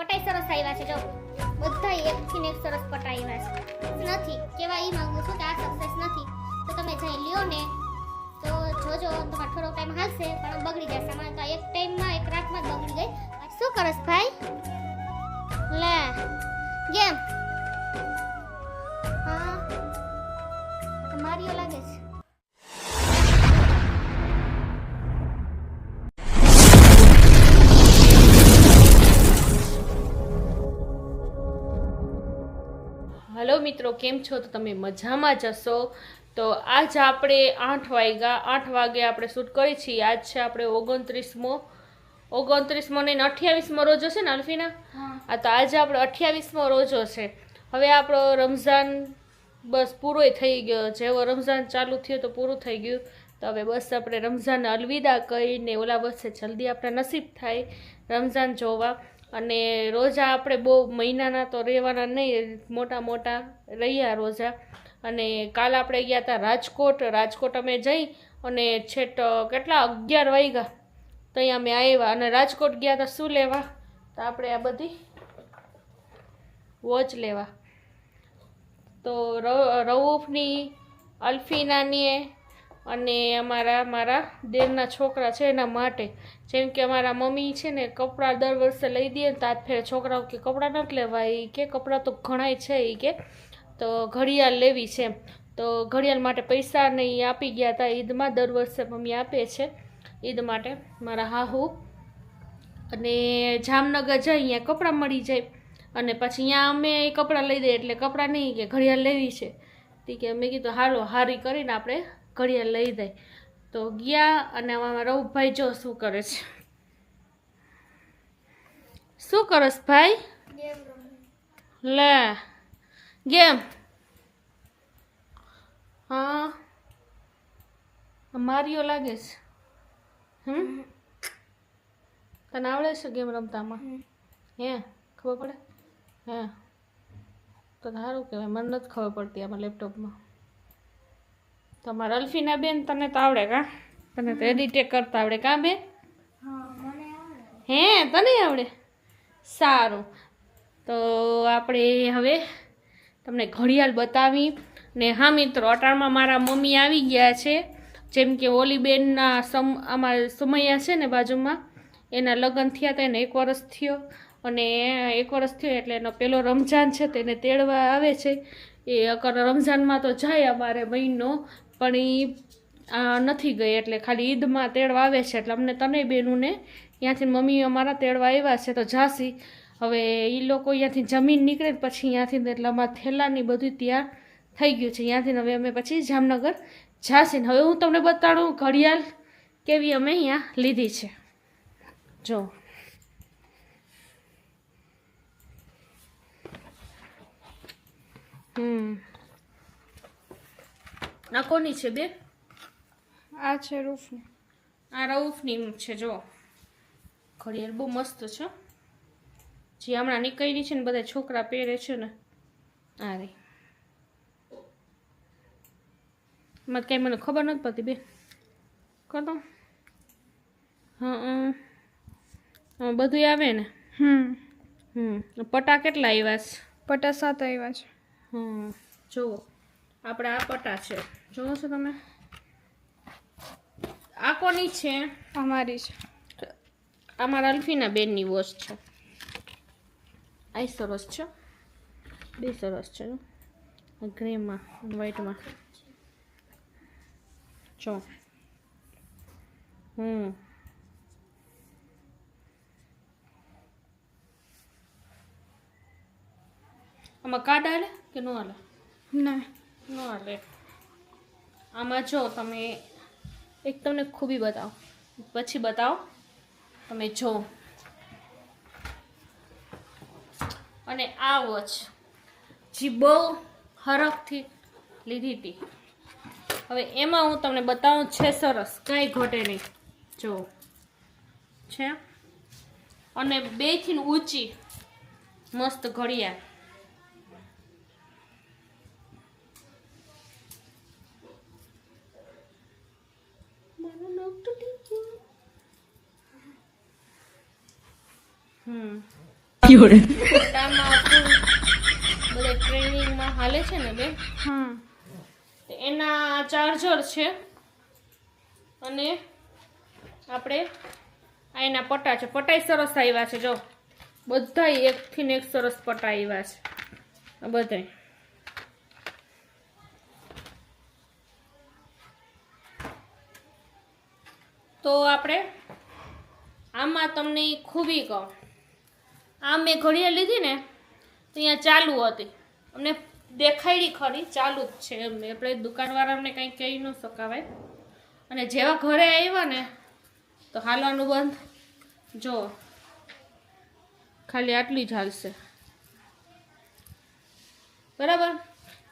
પટાઈ સરસ આવ્યા છે, જો. બધા એકથી એક સરસ પટાઈ આવ્યા છે. નથી કેવા એ માંગુ છું કે આ સક્સેસ નથી. તો તમે જઈ લ્યો ને. તો જોજો, તમારે થોડો ટાઈમ હાલશે, પણ બગડી જશે. અમારે તો એક ટાઈમમાં એક રાતમાં જ બગડી ગઈ. શું કરસ ભાઈ? લે, ગેમ. હા મિત્રો કેમ છો? તો તમે મજામાં જશો તો આજ આપણે આઠ વાગ્યા આઠ વાગે આપણે શૂટ કરી છીએ. આજ છે આપણે ઓગણત્રીસમો ઓગણત્રીસમો ને અઠ્યાવીસમો રોજો છે ને અલ્ફીના? આ તો આજે આપણે અઠ્યાવીસમો રોજો છે હવે આપણો રમઝાન બસ પૂરોય થઈ ગયો. જેવો રમઝાન ચાલુ થયો તો પૂરું થઈ ગયું. તો હવે બસ આપણે રમઝાન અલવિદા કહીને ઓલા બસે જલ્દી આપણે નસીબ થાય. રમઝાન જોવા. અને રોજા આપણે બહુ મહિનાના તો રહેવાના નહીં, મોટા મોટા રહ્યા રોજા. અને કાલ આપણે ગયા હતા રાજકોટ રાજકોટ અમે જઈ અને છેટ કેટલા? અગિયાર વાગ્યા. ત્યાં અમે આવ્યા અને રાજકોટ ગયા હતા શું લેવા? તો આપણે આ બધી વોચ લેવા. તો રઉફની, અલ્ફીનાની અને અમારા, મારા દેરના છોકરા છે એના માટે. જેમ કે અમારા મમ્મી છે ને કપડાં દર વર્ષે લઈ દઈએ ને તાત ફેર છોકરાઓ કે કપડાં નથી લેવા એ કે કપડાં તો ઘણાય છે એ કે. તો ઘડિયાળ લેવી છે એમ. તો ઘડિયાળ માટે પૈસા નહીં આપી ગયા હતા ઈદમાં દર વર્ષે મમ્મી આપે છે ઈદ માટે મારા હાહુ. અને જામનગર જાય અહીંયા કપડાં મળી જાય. અને પછી અહીંયા અમે કપડાં લઈ દઈએ એટલે કપડાં નહીં કે ઘડિયાળ લેવી છે. તે કે મેં કીધું, હાલો, હારી કરીને આપણે ઘડિયાળ લઈ જાય તો ગયા અને આમાં રવુભાઈ જો શું કરે છે? શું કરસ ભાઈ? લે ગેમ. હા. મારીઓ લાગે છે. હમ? તને આવડે છે ગેમ રમતામાં? હે ખબર પડે? હે. તો સારું કહેવાય. મને નથી ખબર પડતી આમાં લેપટોપમાં. તમારા અલ્ફીના બેન તને તો આવડે કા? તને તો એડિટે કરતા આવડે કા બેન? હે તને આવડે? સારું. તો આપણે હવે તમને ઘડિયાળ બતાવી ને હા મિત્રો અટાણમાં મારા મમ્મી આવી ગયા છે. જેમ કે ઓલી બેનના સમ અમારા સમયા છે ને બાજુમાં એના લગ્ન થયા હતા એને એક વરસ થયો. અને એક વર્ષ થયો એટલે એનો પેલો રમઝાન છે તેને તેડવા આવે છે. એ અગર રમઝાનમાં તો જાય અમારે મહિનો. પણ એ નથી ગઈ એટલે ખાલી ઈદમાં તેડવા આવે છે. એટલે અમને તને બેનુંને ત્યાંથી મમ્મી અમારા તેડવા આવ્યા છે તો ઝાંસી હવે એ લોકો અહીંયાથી જમીન નીકળે પછી અહીંયાથી એટલે અમારા થેલાની બધું ત્યાં થઈ ગયું છે. ત્યાંથી હવે અમે પછી જામનગર ઝાંસી હવે હું તમને બતાડું ઘડિયાળ કેવી અમે અહીંયા લીધી છે. જો. હમ. આ કોની છે બે આ છે રૂફની. આ રઉફની છે જો ઘડિયાળ બહુ મસ્ત છે. જે હમણાં નીકળી છે ને બધા છોકરા પહેરે છે ને. આ રે. એમાં કંઈ મને ખબર નથી પડતી બે કહો હા હા. બધું આવે ને? હમ. હમ. પટા કેટલા આવ્યા છે? પટા સાત આવ્યા છે. હમ. જુઓ. આપણે આ પટા છે. જુઓ છો તમે? આ કોની છે? અમારી છે. અમારા અલ્ફીના બેનની વોશ છે. આ સરસ છે. બે સરસ છે. ગ્રેમાં વ્હાઈટમાં જો. હમ. આમાં કાર્ડ હાલે કે ન હાલે? ના. ન હાલે આમાં જો તમે એક તમને ખૂબી બતાવો. પછી બતાવો. તમે જો. અને આ વોચ જે બહુ હરખથી લીધી હતી. હવે એમાં હું તમને બતાવું છે સરસ, કાંઈ ઘટે નહીં. જો. છે? અને બેથી ઊંચી, મસ્ત ઘડિયાળ. મારું નામ તૂટી ગયું. હમ. બધે ટ્રેનિંગમાં હાલે છે ને બે હમ. તો એના ચાર્જર છે. અને આપણે આ એના પટ્ટા છે. પટાઈ સરસ આવ્યા છે જો. બધાય એકથી ને એક સરસ પટ્ટા આવ્યા છે. આ તો આપણે આમાં તમને ખૂબી કહું. આ મેં ઘડિયાળ લીધી ને, તો અહીંયા ચાલુ હતી. અમને દેખાડી ખરી, ચાલુ જ છે એમ. આપણે દુકાનવાળાને કંઈ કહી ન શકાવાય. અને જેવા ઘરે આવ્યા ને, તો હાલવાનું બંધ. જો, ખાલી આટલી જ હાલશે. બરાબર?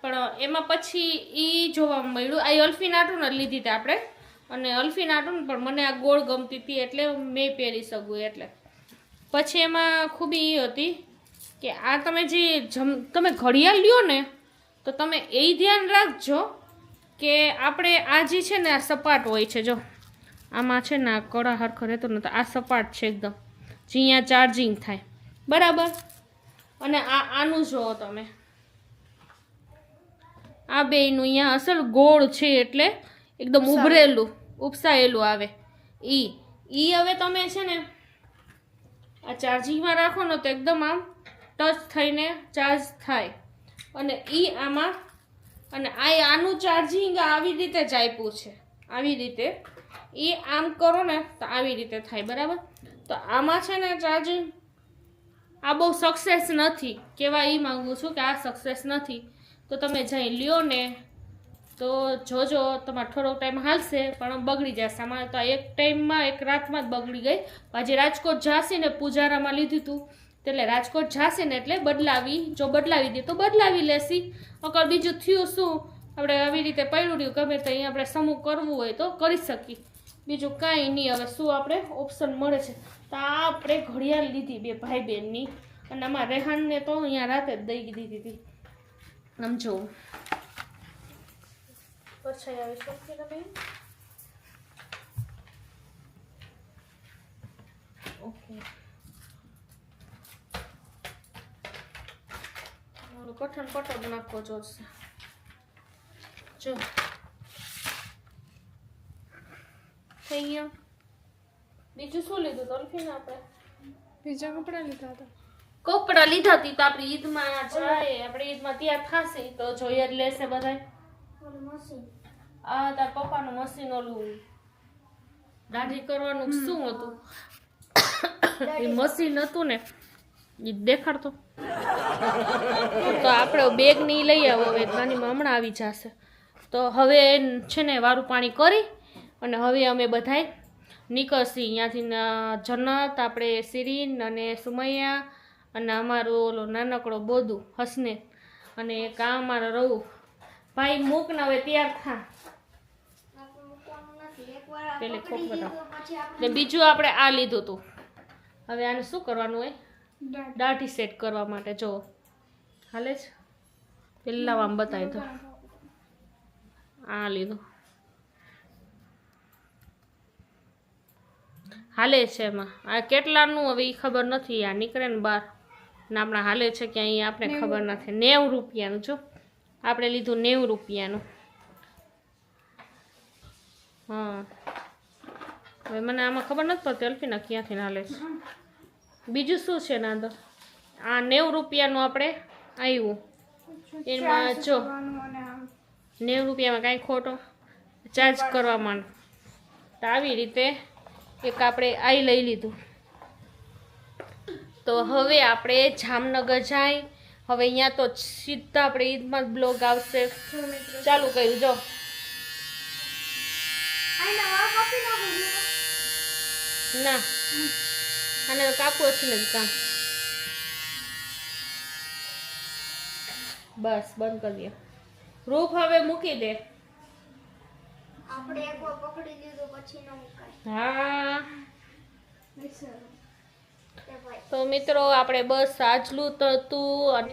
પણ એમાં પછી એ જોવા મળ્યું. આ અલ્ફીન આટુન જ લીધી હતી આપણે. અને અલ્ફીન ને પણ મને આ ગોળ ગમતી હતી એટલે મેં પહેરી શકું એટલે. પછી એમાં ખૂબી એ હતી કે આ તમે જે જમ તમે ઘડિયાળ લ્યો ને તો તમે એ ધ્યાન રાખજો કે આપણે આ જે છે ને આ સપાટ હોય છે જો. આમાં છે ને આ કડા હરખો રહેતો નથી આ સપાટ છે એકદમ. જે અહીંયા ચાર્જિંગ થાય. બરાબર? અને આ આનું જુઓ તમે. આ બેનું અહીંયા અસલ ગોળ છે એટલે એકદમ ઉભરેલું. ઉપસાયેલું આવે. ઈ ઈ હવે તમે છે ને, આ ચાર્જિંગમાં રાખો ને તો એકદમ આમ ટચ થઈને ચાર્જ થાય. અને ઈ આમાં, અને આ આનું ચાર્જિંગ આવી રીતે જ આપ્યું છે. આવી રીતે. એ આમ કરો ને તો આવી રીતે થાય, બરાબર? તો આમાં છે ને ચાર્જિંગ, આ બહુ સક્સેસ નથી. કહેવા એ માગું છું કે આ સક્સેસ નથી. તો તમે જઈ લ્યો ને તો જોજો, તમારે થોડોક ટાઈમ હાલશે, પણ બગડી જશે. અમારે તો એક ટાઈમમાં એક રાતમાં જ બગડી ગઈ. આજે રાજકોટ જાસીને પૂજારામાં લીધું હતું એટલે રાજકોટ જાસીને એટલે બદલાવી, જો બદલાવી દે તો બદલાવી લેશી. અગર બીજું થયું શું? આપણે આવી રીતે પડ્યું રહ્યું, ગમે તો અહીં આપણે સમૂહ કરવું હોય તો કરી શકીએ. બીજું કાંઈ નહીં, હવે શું આપણે ઓપ્શન મળે છે? તો આ આપણે ઘડિયાળ લીધી બે ભાઈ બહેનની અને આમાં રેહાનને તો અહીંયા રાતે જ દઈ દીધી હતી. આમ જો પછી આવી શકીએ તમે ઓકે મારું કઠણ પટક નાખવો જોશે જો થઈ ગયો બીજું શું લીધું તો અલ્ફીને આપણે બીજા કપડાં લીધા હતા કપડા લીધા હતી તો આપણે ઈદમાં જાય આપણે ઈદમાં ત્યાં થશે તો જોઈએ જ લેશે બધાય આ તાર પપ્પાનું મશીન ઓલું દાઢી કરવાનું શું હતું? એ મશીન હતું ને એ દેખાડતો. તો આપણે બેગ નહીં લઈ આવો હવે નાનીમાં હમણાં આવી જશે. તો હવે છે ને વારું પાણી કરી અને હવે અમે બધાય નીકળશી. અહીંયાથી જનત જન્નત આપણે સિરીન અને સુમૈયા અને અમારો ઓલો નાનકડો બોધું હસને. અને કામ અમારો રહું. ભાઈ મૂક ને હવે તૈયાર થા. પેલે ખોખ બતાવો ને બીજું આપણે આ લીધું હતું હવે આને શું કરવાનું હોય? દાઢી. સેટ કરવા માટે જો. હાલે છે પેલા આમ બતાવી દો આ લીધું. હાલે છે એમાં. આ કેટલાનું હવે એ ખબર નથી. આ નીકળે ને બહાર ને આપણા હાલે છે કે અહીં આપણે ખબર નથી. નેવું રૂપિયાનું જો. આપણે લીધું નેવું રૂપિયાનું. હા. હવે મને આમાં ખબર નથી પડતી અલ્ફીના ક્યાંથી ના લેશ બીજું શું છે ના તો આ નેવું રૂપિયાનું આપણે આવ્યું એમાં જો નેવું રૂપિયામાં કાંઈ ખોટો? ચાર્જ કરવા માંડ. તો આવી રીતે એક આપણે આઈ લઈ લીધું. તો હવે આપણે જામનગર જાય હવે અહીંયા તો સીધા આપણે ઈદમાં જ બ્લોગ આવશે. ચાલુ કર્યું જો. ના. આને તો કાપવું છે ને જ કામ. બસ બંધ કરી દે. રૂપ હવે મૂકી દે. આપણે એકવાર પકડી લીધું પછી ન મુકાય. હા. તે મિત્રો, આપણે બસ આજલું તો હતું અને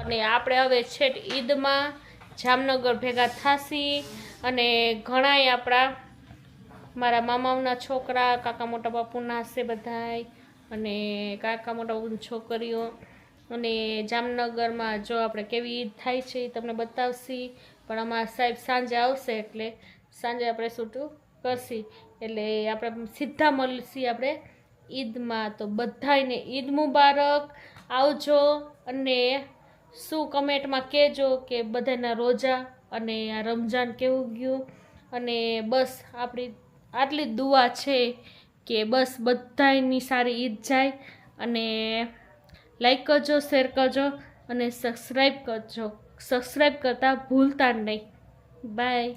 અને આપણે હવે છેટ ઈદમાં જામનગર ભેગા થાસી અને ઘણાય આપણા મારા મામાઓના છોકરા, કાકા મોટા બાપુના હશે બધાય અને કાકા મોટા બાપુની છોકરીઓ અને જામનગરમાં જો આપણે કેવી ઈદ થાય છે એ તમને બતાવશી. પણ અમારા સાહેબ સાંજે આવશે એટલે સાંજે આપણે શૂટું કરશી. એટલે આપણે સીધા મળશી આપણે ઈદમાં. તો બધાયને ઈદ મુબારક. આવજો અને શું કમેન્ટમાં કહેજો કે બધાના રોજા અને આ રમઝાન કેવું ગયું. અને બસ આપણી આટલી દુઆ છે કે બસ બધાયની સારી ઈદ જાય. અને લાઈક કરજો, શેર કરજો અને સબસ્ક્રાઈબ કરજો. સબસ્ક્રાઈબ કરતાં ભૂલતા નહીં. બાય.